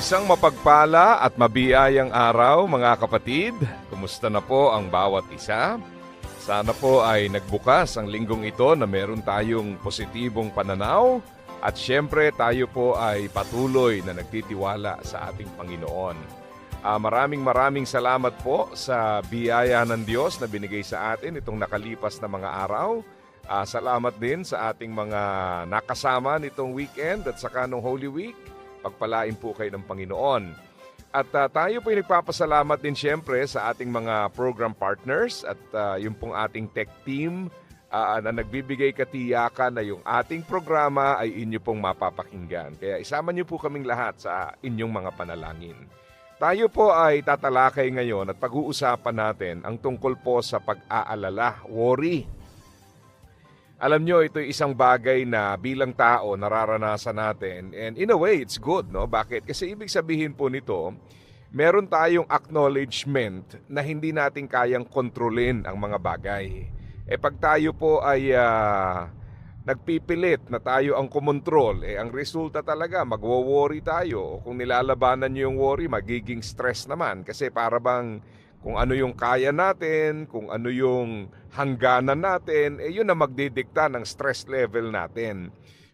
Isang mapagpala at mabiyayang araw mga kapatid. Kumusta na po ang bawat isa? Sana po ay nagbukas ang linggong ito na meron tayong positibong pananaw at syempre tayo po ay patuloy na nagtitiwala sa ating Panginoon. Ah, maraming maraming salamat po sa biyaya ng Diyos na binigay sa atin itong nakalipas na mga araw. Ah, salamat din sa ating mga nakasama nitong weekend at saka nung Holy Week pagpalain po kayo ng Panginoon. At ah, tayo po ay nagpapasalamat din siyempre sa ating mga program partners at ah, yung pong ating tech team ah, na nagbibigay katiyakan na yung ating programa ay inyo pong mapapakinggan. Kaya isama niyo po kaming lahat sa inyong mga panalangin. Tayo po ay tatalakay ngayon at pag-uusapan natin ang tungkol po sa pag-aalala, worry. Alam nyo, ito isang bagay na bilang tao nararanasan natin. And in a way, it's good, no? Bakit? Kasi ibig sabihin po nito, meron tayong acknowledgement na hindi natin kayang kontrolin ang mga bagay. Eh pag tayo po ay ah, nagpipilit na tayo ang kumontrol, eh ang resulta talaga, magwo-worry tayo. Kung nilalabanan nyo yung worry, magiging stress naman. Kasi para bang kung ano yung kaya natin, kung ano yung hangganan natin, eh yun na magdidikta ng stress level natin.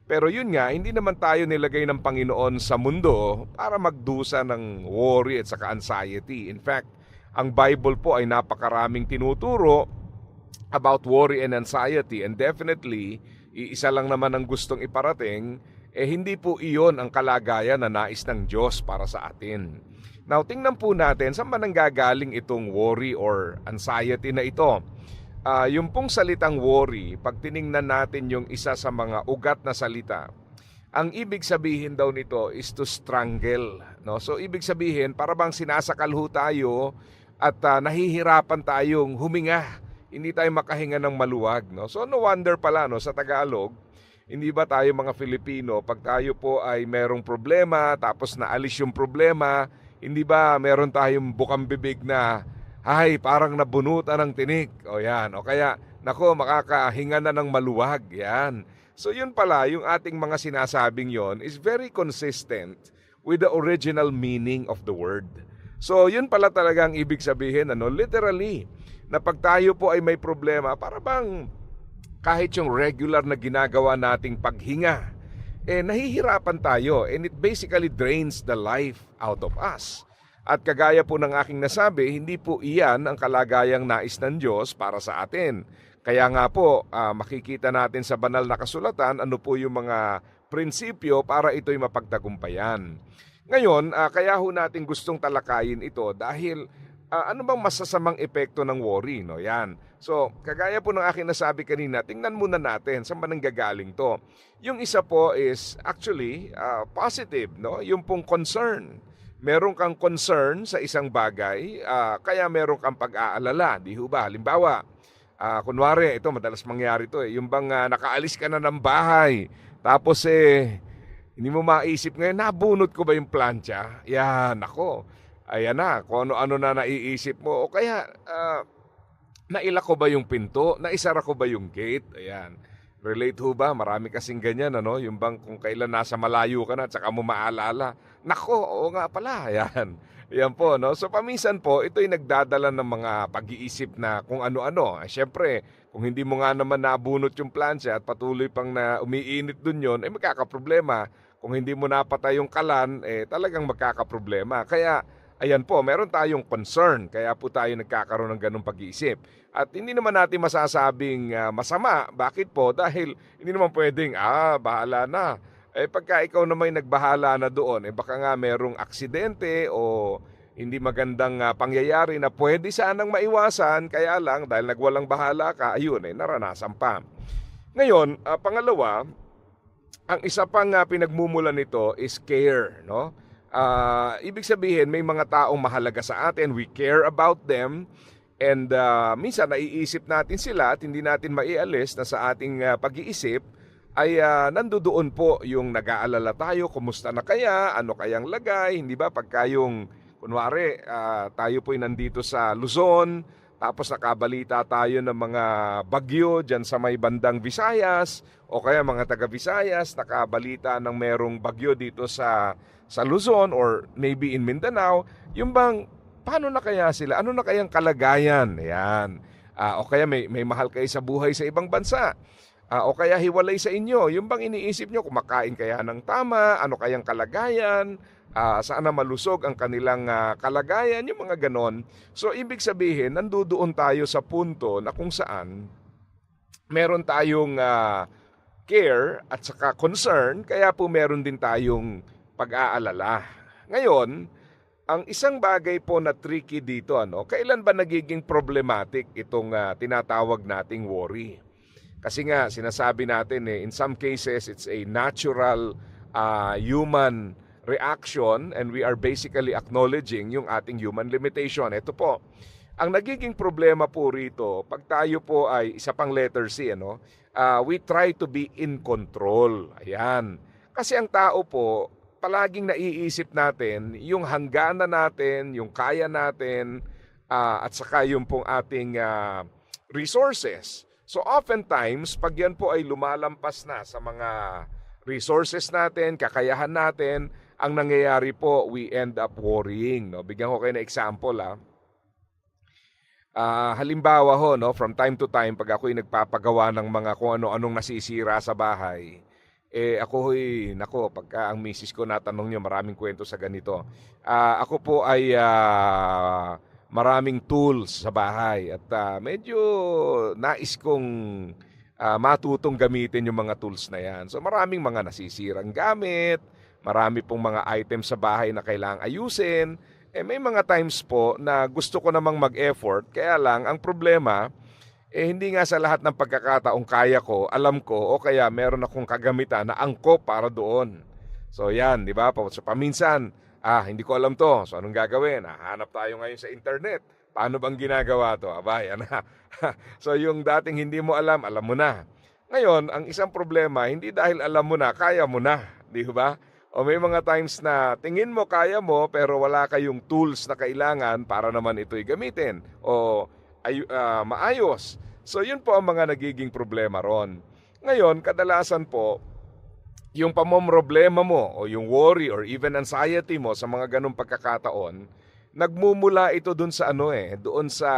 Pero yun nga, hindi naman tayo nilagay ng Panginoon sa mundo para magdusa ng worry at saka anxiety. In fact, ang Bible po ay napakaraming tinuturo about worry and anxiety and definitely, iisa lang naman ang gustong iparating, eh hindi po iyon ang kalagayan na nais ng Diyos para sa atin. Now, tingnan po natin saan ba nanggagaling itong worry or anxiety na ito. Ah, yung pong salitang worry, pag tiningnan natin yung isa sa mga ugat na salita, ang ibig sabihin daw nito is to strangle. No? So, ibig sabihin, para bang sinasakal ho tayo at ah, nahihirapan tayong huminga. Hindi tayo makahinga ng maluwag. No? So, no wonder pala no, sa Tagalog, hindi ba tayo mga Filipino, pag tayo po ay merong problema, tapos naalis yung problema, hindi ba meron tayong bukang bibig na, ay, parang nabunutan ng tinik. O yan. O kaya, nako, makakahinga na ng maluwag. Yan. So yun pala, yung ating mga sinasabing yon is very consistent with the original meaning of the word. So yun pala talaga ang ibig sabihin, ano, literally, na pag tayo po ay may problema, para bang kahit yung regular na ginagawa nating paghinga, eh nahihirapan tayo and it basically drains the life out of us. At kagaya po ng aking nasabi, hindi po iyan ang kalagayang nais ng Diyos para sa atin. Kaya nga po, ah, makikita natin sa banal na kasulatan ano po yung mga prinsipyo para ito'y mapagtagumpayan. Ngayon, ah, kaya ho natin gustong talakayin ito dahil ah, ano bang masasamang epekto ng worry, no? Yan. So, kagaya po ng aking nasabi kanina, tingnan muna natin saan ba to. Yung isa po is actually ah, positive, no? Yung pong concern. Meron kang concern sa isang bagay, ah, kaya meron kang pag-aalala, di ho ba? Halimbawa, ah, kunwari, ito madalas mangyari to eh, yung bang ah, nakaalis ka na ng bahay, tapos eh, hindi mo maisip ngayon, nabunot ko ba yung plancha? Yan, ako. Ayan na, kung ano-ano na naiisip mo. O kaya, ah, naila ko ba yung pinto? Naisara ko ba yung gate? Ayan. Relate ho ba? Marami kasing ganyan, ano? Yung bang kung kailan nasa malayo ka na at saka mo maalala. Nako, oo nga pala. Ayan. Ayan po, no? So, paminsan po, ito'y nagdadala ng mga pag-iisip na kung ano-ano. Siyempre, kung hindi mo nga naman nabunot yung plancha at patuloy pang na umiinit dun yon, eh magkakaproblema. Kung hindi mo napatay yung kalan, eh talagang magkakaproblema. Kaya, ayan po, meron tayong concern. Kaya po tayo nagkakaroon ng ganong pag-iisip. At hindi naman natin masasabing ah, masama. Bakit po? Dahil hindi naman pwedeng, ah, bahala na. Eh pagka ikaw naman nagbahala na doon, eh baka nga merong aksidente o hindi magandang ah, pangyayari na pwede sanang maiwasan, kaya lang dahil nagwalang bahala ka, ayun eh, naranasan pa. Ngayon, ah, pangalawa, ang isa pang uh, pinagmumula nito is care, no? Ah, ibig sabihin may mga taong mahalaga sa atin, we care about them and ah, minsan naiisip natin sila at hindi natin maialis na sa ating ah, pag-iisip ay uh, nandoon po yung nag-aalala tayo, kumusta na kaya, ano kayang lagay, hindi ba? Pagka yung, kunwari, ah, tayo po'y nandito sa Luzon, tapos nakabalita tayo ng mga bagyo dyan sa may bandang Visayas, o kaya mga taga Visayas, nakabalita ng merong bagyo dito sa, sa Luzon or maybe in Mindanao, yung bang, paano na kaya sila? Ano na kayang kalagayan? Yan. Ah, o kaya may, may mahal kayo sa buhay sa ibang bansa. Ah, o kaya hiwalay sa inyo. Yung bang iniisip nyo, kumakain kaya ng tama, ano kayang kalagayan, ah, saan na malusog ang kanilang ah, kalagayan, yung mga ganon. So, ibig sabihin, nandudoon tayo sa punto na kung saan meron tayong ah, care at saka concern, kaya po meron din tayong pag-aalala. Ngayon, ang isang bagay po na tricky dito, ano, kailan ba nagiging problematic itong ah, tinatawag nating worry? Kasi nga, sinasabi natin eh, in some cases, it's a natural uh, human reaction and we are basically acknowledging yung ating human limitation. Ito po, ang nagiging problema po rito, pag tayo po ay isa pang letter C, ano, uh, we try to be in control. Ayan. Kasi ang tao po, palaging naiisip natin yung hangganan natin, yung kaya natin, uh, at saka yung pong ating uh, resources. So oftentimes, pag yan po ay lumalampas na sa mga resources natin, kakayahan natin, ang nangyayari po, we end up worrying. No? Bigyan ko kayo ng example. Ah. Ah, halimbawa ho, no, from time to time, pag ako'y nagpapagawa ng mga kung ano-anong nasisira sa bahay, eh ako hoy, nako, pagka ang misis ko natanong niyo, maraming kwento sa ganito. Ah, ako po ay ah, maraming tools sa bahay at uh, medyo nais kong uh, matutong gamitin yung mga tools na yan. So maraming mga nasisirang gamit, marami pong mga items sa bahay na kailangang ayusin. Eh may mga times po na gusto ko namang mag-effort, kaya lang ang problema, eh hindi nga sa lahat ng pagkakataong kaya ko, alam ko, o kaya meron akong kagamitan na angko para doon. So yan, di ba? So paminsan, ah, hindi ko alam to. So anong gagawin? Hanap tayo ngayon sa internet. Paano bang ginagawa to? Aba, yan na. so yung dating hindi mo alam, alam mo na. Ngayon, ang isang problema, hindi dahil alam mo na, kaya mo na. Di ba? O may mga times na tingin mo kaya mo pero wala kayong tools na kailangan para naman ito'y gamitin o ay, uh, maayos. So yun po ang mga nagiging problema ron. Ngayon, kadalasan po, yung pamomroblema mo o yung worry or even anxiety mo sa mga ganong pagkakataon, nagmumula ito dun sa ano eh, doon sa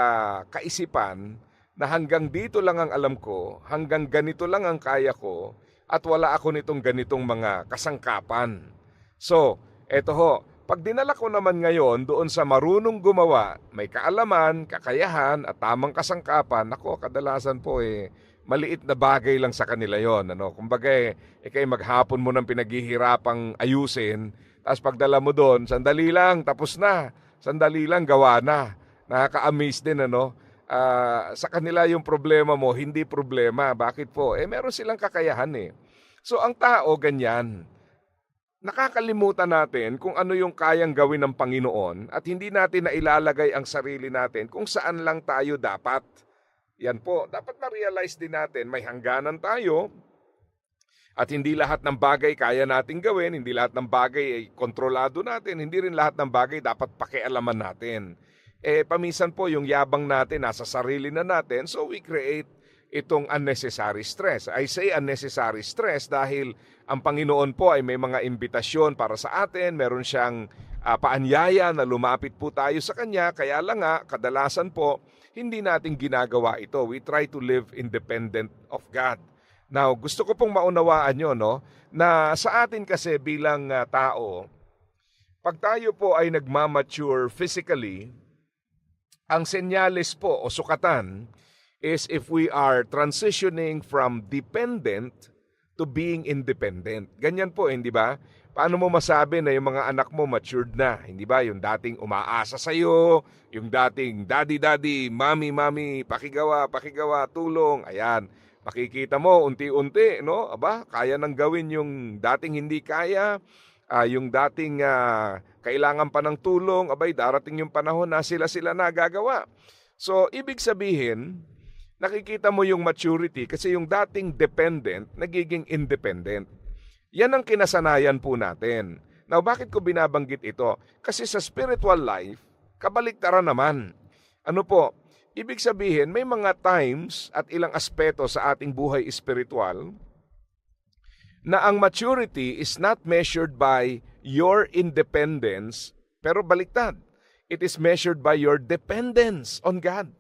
kaisipan na hanggang dito lang ang alam ko, hanggang ganito lang ang kaya ko, at wala ako nitong ganitong mga kasangkapan. So, eto ho, pag dinala ko naman ngayon doon sa marunong gumawa, may kaalaman, kakayahan at tamang kasangkapan, ako kadalasan po eh, maliit na bagay lang sa kanila yon ano? Kumbaga eh, eh kay maghapon mo nang pinaghihirapang ayusin tapos pagdala mo doon sandali lang tapos na. Sandali lang gawa na. Nakaka-amaze din ano? Uh, sa kanila yung problema mo hindi problema. Bakit po? Eh meron silang kakayahan eh. So ang tao ganyan nakakalimutan natin kung ano yung kayang gawin ng Panginoon at hindi natin na ilalagay ang sarili natin kung saan lang tayo dapat yan po, dapat ma-realize din natin may hangganan tayo at hindi lahat ng bagay kaya nating gawin, hindi lahat ng bagay ay kontrolado natin, hindi rin lahat ng bagay dapat pakialaman natin. Eh, paminsan po yung yabang natin nasa sarili na natin, so we create itong unnecessary stress. I say unnecessary stress dahil ang Panginoon po ay may mga imbitasyon para sa atin, meron siyang uh, paanyaya na lumapit po tayo sa Kanya, kaya lang nga, kadalasan po, hindi natin ginagawa ito. We try to live independent of God. Now, gusto ko pong maunawaan nyo, no, na sa atin kasi bilang uh, tao, pag tayo po ay nagmamature physically, ang senyales po o sukatan is if we are transitioning from dependent to being independent. Ganyan po, hindi ba? paano mo masabi na yung mga anak mo matured na? Hindi ba? Yung dating umaasa sa iyo, yung dating daddy, daddy, mommy, mommy, pakigawa, pakigawa, tulong. Ayan. makikita mo unti-unti, no? Aba, kaya nang gawin yung dating hindi kaya, ah, yung dating ah, kailangan pa ng tulong, abay darating yung panahon na sila-sila na gagawa. So, ibig sabihin, nakikita mo yung maturity kasi yung dating dependent, nagiging independent. Yan ang kinasanayan po natin. Now, bakit ko binabanggit ito? Kasi sa spiritual life, kabaliktaran naman. Ano po? Ibig sabihin, may mga times at ilang aspeto sa ating buhay espiritual na ang maturity is not measured by your independence, pero baliktad. It is measured by your dependence on God.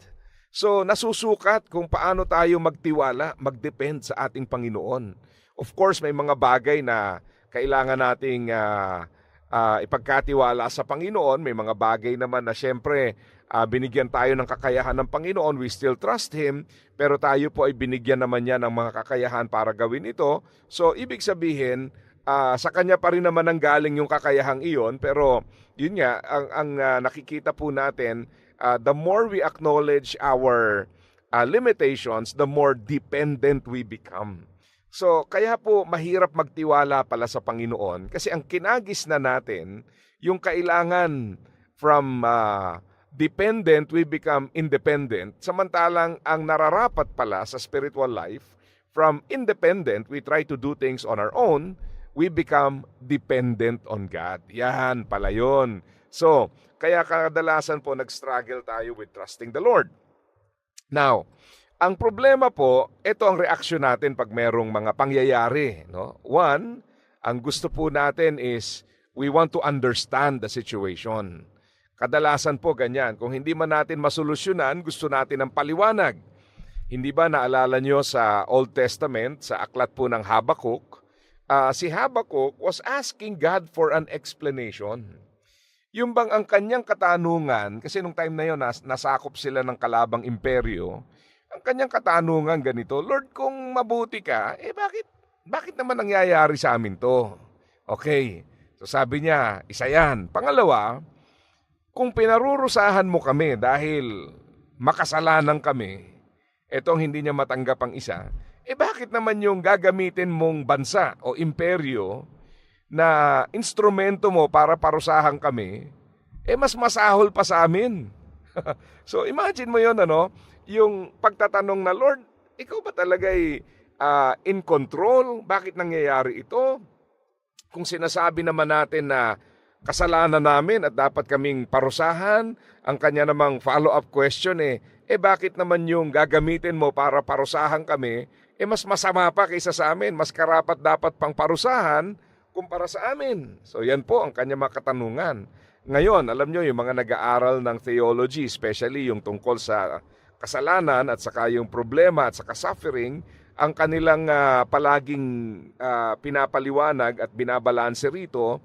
So, nasusukat kung paano tayo magtiwala, magdepend sa ating Panginoon. Of course, may mga bagay na kailangan nating ah, ah, ipagkatiwala sa Panginoon. May mga bagay naman na syempre ah, binigyan tayo ng kakayahan ng Panginoon. We still trust Him. Pero tayo po ay binigyan naman niya ng mga kakayahan para gawin ito. So, ibig sabihin, ah, sa Kanya pa rin naman ang galing yung kakayahang iyon. Pero, yun nga, ang, ang ah, nakikita po natin, ah, the more we acknowledge our ah, limitations, the more dependent we become. So, kaya po mahirap magtiwala pala sa Panginoon kasi ang kinagis na natin, yung kailangan from ah, dependent, we become independent. Samantalang ang nararapat pala sa spiritual life, from independent, we try to do things on our own, we become dependent on God. Yan pala yun. So, kaya kadalasan po nag-struggle tayo with trusting the Lord. Now, ang problema po, ito ang reaksyon natin pag merong mga pangyayari. No? One, ang gusto po natin is we want to understand the situation. Kadalasan po ganyan. Kung hindi man natin masolusyonan, gusto natin ng paliwanag. Hindi ba naalala nyo sa Old Testament, sa aklat po ng Habakkuk, ah, si Habakkuk was asking God for an explanation. Yung bang ang kanyang katanungan, kasi nung time na yon nas, nasakop sila ng kalabang imperyo, ang kanyang katanungan ganito, Lord, kung mabuti ka, eh bakit, bakit naman nangyayari sa amin to? Okay, so sabi niya, isa yan. Pangalawa, kung pinarurusahan mo kami dahil makasalanan kami, etong hindi niya matanggap ang isa, eh bakit naman yung gagamitin mong bansa o imperyo na instrumento mo para parusahan kami, eh mas masahol pa sa amin. so imagine mo yon ano, yung pagtatanong na, Lord, ikaw ba talaga ay ah, in control? Bakit nangyayari ito? Kung sinasabi naman natin na kasalanan namin at dapat kaming parusahan, ang kanya namang follow-up question eh, eh bakit naman yung gagamitin mo para parusahan kami, eh mas masama pa kaysa sa amin, mas karapat dapat pang parusahan kumpara sa amin. So yan po ang kanya mga katanungan. Ngayon, alam nyo, yung mga nag-aaral ng theology, especially yung tungkol sa kasalanan at saka yung problema at saka suffering, ang kanilang ah, palaging ah, pinapaliwanag at binabalanse rito,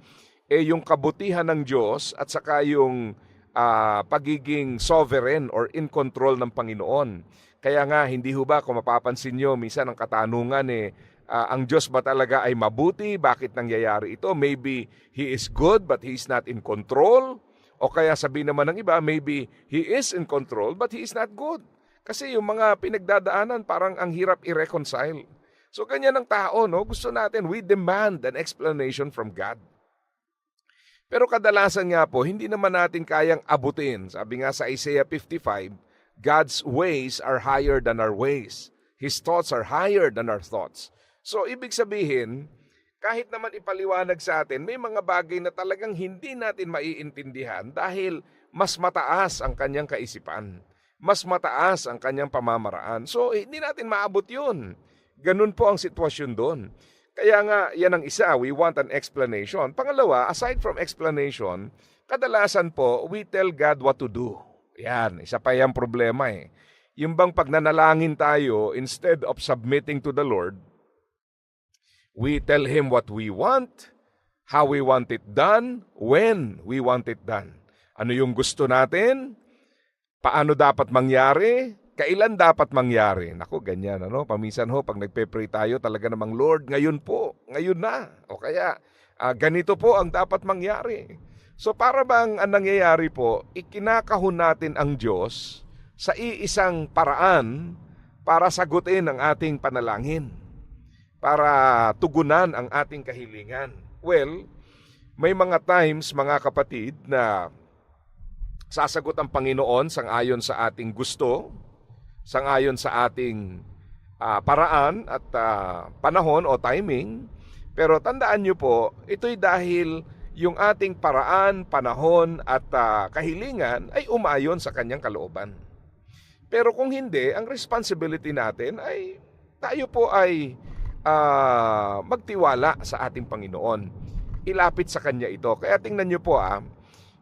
eh yung kabutihan ng Diyos at saka yung ah, pagiging sovereign or in control ng Panginoon. Kaya nga, hindi ho ba, kung mapapansin nyo, minsan ang katanungan eh, ah, ang Diyos ba talaga ay mabuti? Bakit nangyayari ito? Maybe He is good but He is not in control. O kaya sabi naman ng iba, maybe He is in control but He is not good. Kasi yung mga pinagdadaanan parang ang hirap i-reconcile. So ganyan ang tao, no? Gusto natin, we demand an explanation from God. Pero kadalasan nga po, hindi naman natin kayang abutin. Sabi nga sa Isaiah 55, God's ways are higher than our ways. His thoughts are higher than our thoughts. So ibig sabihin, kahit naman ipaliwanag sa atin, may mga bagay na talagang hindi natin maiintindihan dahil mas mataas ang kanyang kaisipan. Mas mataas ang kanyang pamamaraan. So hindi natin maabot yun. Ganun po ang sitwasyon doon. Kaya nga, yan ang isa, we want an explanation. Pangalawa, aside from explanation, kadalasan po, we tell God what to do. Yan, isa pa yung problema eh. Yung bang pag nanalangin tayo, instead of submitting to the Lord, we tell Him what we want, how we want it done, when we want it done. Ano yung gusto natin? Paano dapat mangyari? Kailan dapat mangyari? Nako, ganyan, ano? Paminsan ho, pag nagpe-pray tayo, talaga namang, Lord, ngayon po, ngayon na. O kaya, ah, ganito po ang dapat mangyari. So para bang ang nangyayari po, ikinakahon natin ang Diyos sa iisang paraan para sagutin ang ating panalangin, para tugunan ang ating kahilingan. Well, may mga times, mga kapatid, na sasagot ang Panginoon sang ayon sa ating gusto, sang ayon sa ating ah, paraan at ah, panahon o timing. Pero tandaan nyo po, ito'y dahil yung ating paraan, panahon at ah, kahilingan ay umayon sa kanyang kalooban. Pero kung hindi, ang responsibility natin ay tayo po ay ah, magtiwala sa ating Panginoon. Ilapit sa Kanya ito. Kaya tingnan nyo po ah,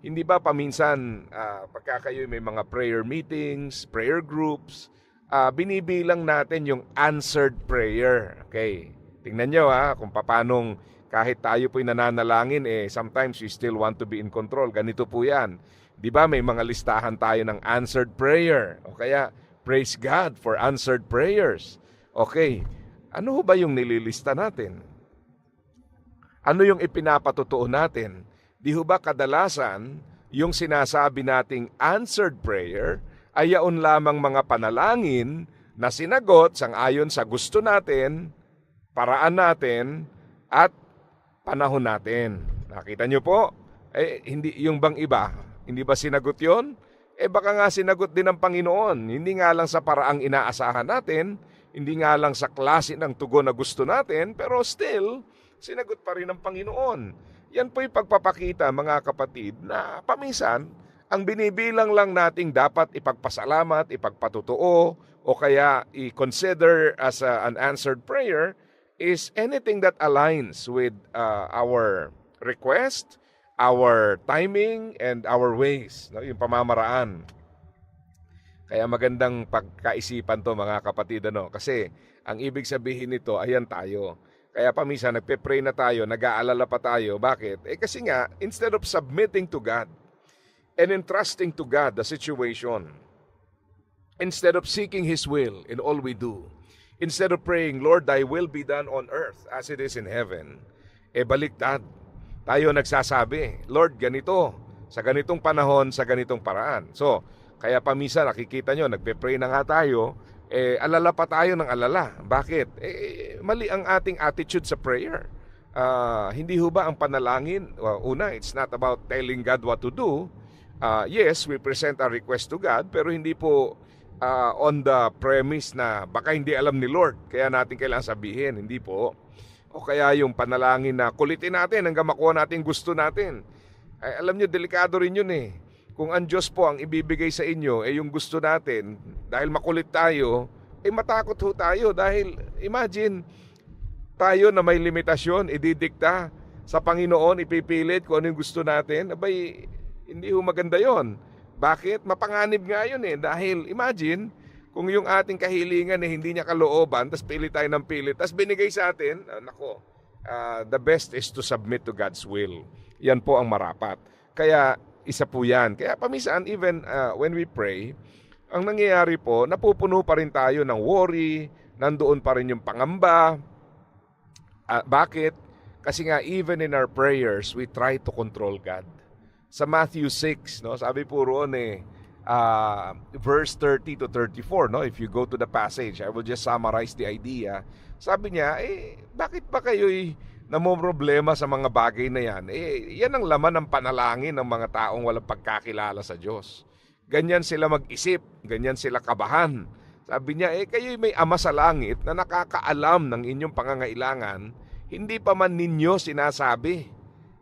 hindi ba paminsan ah, pagka kayo may mga prayer meetings, prayer groups, ah, binibilang natin yung answered prayer. Okay. Tingnan nyo ha, kung papanong kahit tayo po'y nananalangin, eh, sometimes we still want to be in control. Ganito po yan. Di ba may mga listahan tayo ng answered prayer? O kaya, praise God for answered prayers. Okay, ano ba yung nililista natin? Ano yung ipinapatotoo natin? Di ba kadalasan yung sinasabi nating answered prayer ay yaon lamang mga panalangin na sinagot sang ayon sa gusto natin, paraan natin, at panahon natin. Nakita nyo po? Eh, hindi, yung bang iba, hindi ba sinagot yon? Eh baka nga sinagot din ng Panginoon. Hindi nga lang sa paraang inaasahan natin, hindi nga lang sa klase ng tugon na gusto natin, pero still, sinagot pa rin ng Panginoon. Yan po yung pagpapakita mga kapatid na paminsan, ang binibilang lang nating dapat ipagpasalamat, ipagpatutuo, o kaya i-consider as a- an answered prayer is anything that aligns with uh, our request, our timing, and our ways, no? yung pamamaraan. Kaya magandang pagkaisipan to mga kapatid ano kasi ang ibig sabihin nito ayan tayo. Kaya paminsan nagpe-pray na tayo, nag-aalala pa tayo. Bakit? Eh kasi nga instead of submitting to God and entrusting to God the situation, instead of seeking his will in all we do, instead of praying, Lord, thy will be done on earth as it is in heaven, eh baliktad. Tayo nagsasabi, Lord, ganito, sa ganitong panahon, sa ganitong paraan. So, kaya pamisa nakikita nyo, nagpe-pray na nga tayo, eh, alala pa tayo ng alala. Bakit? Eh, mali ang ating attitude sa prayer. Ah, hindi ho ba ang panalangin, well, una, it's not about telling God what to do. Ah, yes, we present our request to God, pero hindi po ah, on the premise na baka hindi alam ni Lord, kaya natin kailangan sabihin. Hindi po. O kaya yung panalangin na kulitin natin hanggang makuha natin gusto natin. Ay, alam nyo, delikado rin yun eh. Kung ang Diyos po ang ibibigay sa inyo, eh yung gusto natin, dahil makulit tayo, eh matakot ho tayo. Dahil imagine, tayo na may limitasyon, ididikta sa Panginoon, ipipilit kung ano yung gusto natin. Abay, hindi ho maganda yon. Bakit? Mapanganib nga yun eh. Dahil imagine, kung yung ating kahilingan eh, hindi niya kalooban, tapos pilit tayo ng pilit, tapos binigay sa atin, ah, nako, ah, the best is to submit to God's will. Yan po ang marapat. Kaya isa po yan. Kaya paminsan, even ah, when we pray, ang nangyayari po, napupuno pa rin tayo ng worry, nandoon pa rin yung pangamba. Ah, bakit? Kasi nga, even in our prayers, we try to control God. Sa Matthew 6, no, sabi po roon eh, ah, verse 30 to 34, no? If you go to the passage, I will just summarize the idea. Sabi niya, eh, bakit ba kayo'y namomroblema sa mga bagay na yan? Eh, yan ang laman ng panalangin ng mga taong walang pagkakilala sa Diyos. Ganyan sila mag-isip, ganyan sila kabahan. Sabi niya, eh, kayo'y may ama sa langit na nakakaalam ng inyong pangangailangan, hindi pa man ninyo sinasabi.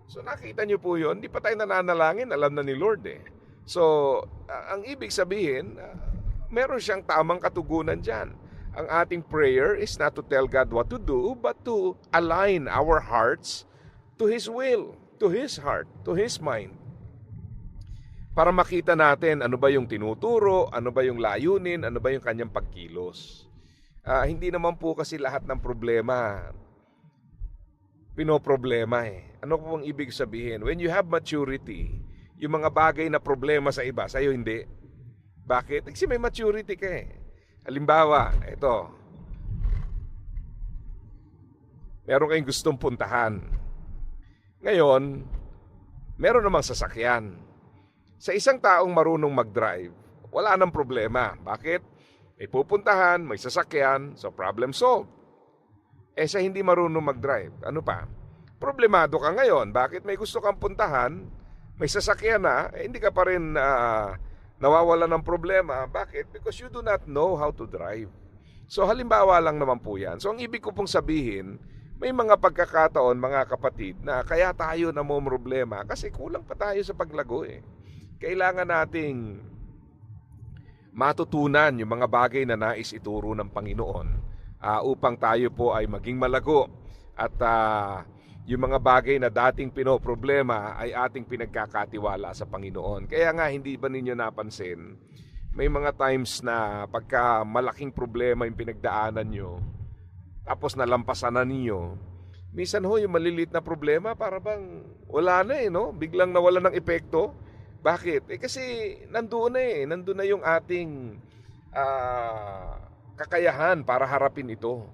So nakita niyo po yun, hindi pa tayo nananalangin, alam na ni Lord eh. So, ang ibig sabihin, ah, meron siyang tamang katugunan dyan. Ang ating prayer is not to tell God what to do, but to align our hearts to His will, to His heart, to His mind. Para makita natin ano ba yung tinuturo, ano ba yung layunin, ano ba yung kanyang pagkilos. Ah, hindi naman po kasi lahat ng problema pinoproblema eh. Ano po ang ibig sabihin? When you have maturity, yung mga bagay na problema sa iba, sa'yo hindi. Bakit? Kasi may maturity ka eh. Halimbawa, ito. Meron kayong gustong puntahan. Ngayon, meron namang sasakyan. Sa isang taong marunong mag-drive, wala nang problema. Bakit? May pupuntahan, may sasakyan, so problem solved. Eh sa hindi marunong mag-drive, ano pa? Problemado ka ngayon. Bakit may gusto kang puntahan, may sasakyan na, eh, hindi ka pa rin ah, nawawala ng problema. Bakit? Because you do not know how to drive. So halimbawa lang naman po yan. So ang ibig ko pong sabihin, may mga pagkakataon mga kapatid na kaya tayo na mo problema kasi kulang pa tayo sa paglago eh. Kailangan nating matutunan yung mga bagay na nais ituro ng Panginoon ah, upang tayo po ay maging malago at ah, yung mga bagay na dating pinoproblema ay ating pinagkakatiwala sa Panginoon. Kaya nga hindi ba ninyo napansin, may mga times na pagka malaking problema yung pinagdaanan nyo, tapos nalampasan na ninyo, minsan ho yung malilit na problema para bang wala na eh, no? Biglang nawala ng epekto. Bakit? Eh kasi nandoon na eh, nandoon na yung ating ah, kakayahan para harapin ito.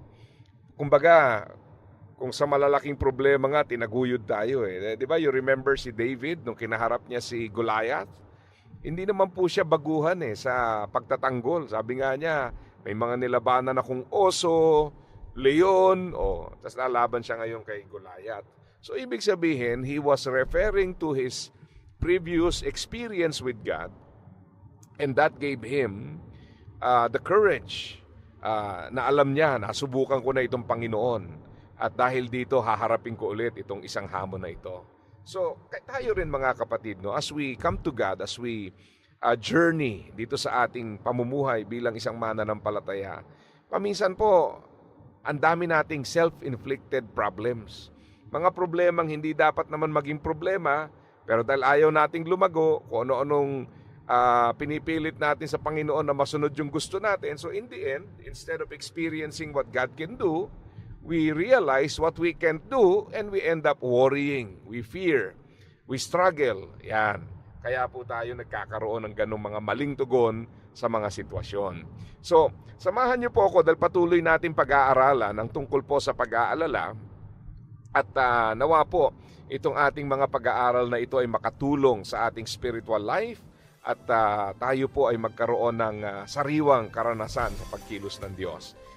Kumbaga, kung sa malalaking problema nga, tinaguyod tayo eh. Di ba, you remember si David nung kinaharap niya si Goliath? Hindi naman po siya baguhan eh sa pagtatanggol. Sabi nga niya, may mga nilabanan akong oso, leon, o, tas lalaban siya ngayon kay Goliath. So, ibig sabihin, he was referring to his previous experience with God and that gave him uh, the courage uh, na alam niya, nasubukan ko na itong Panginoon at dahil dito haharapin ko ulit itong isang hamon na ito. So, tayo rin mga kapatid, no, as we come to God, as we uh, journey dito sa ating pamumuhay bilang isang mananampalataya, paminsan po, ang dami nating self-inflicted problems. Mga problemang hindi dapat naman maging problema, pero dahil ayaw nating lumago, kung ano-anong ah, pinipilit natin sa Panginoon na masunod yung gusto natin. So in the end, instead of experiencing what God can do, we realize what we can't do and we end up worrying. We fear. We struggle. Yan. Kaya po tayo nagkakaroon ng ganong mga maling tugon sa mga sitwasyon. So, samahan niyo po ako dahil patuloy natin pag-aaralan ang tungkol po sa pag-aalala at ah, nawa po itong ating mga pag-aaral na ito ay makatulong sa ating spiritual life at ah, tayo po ay magkaroon ng ah, sariwang karanasan sa pagkilos ng Diyos.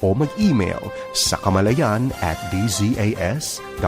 o mag-email sa kamalayan at dzas.febc.ph.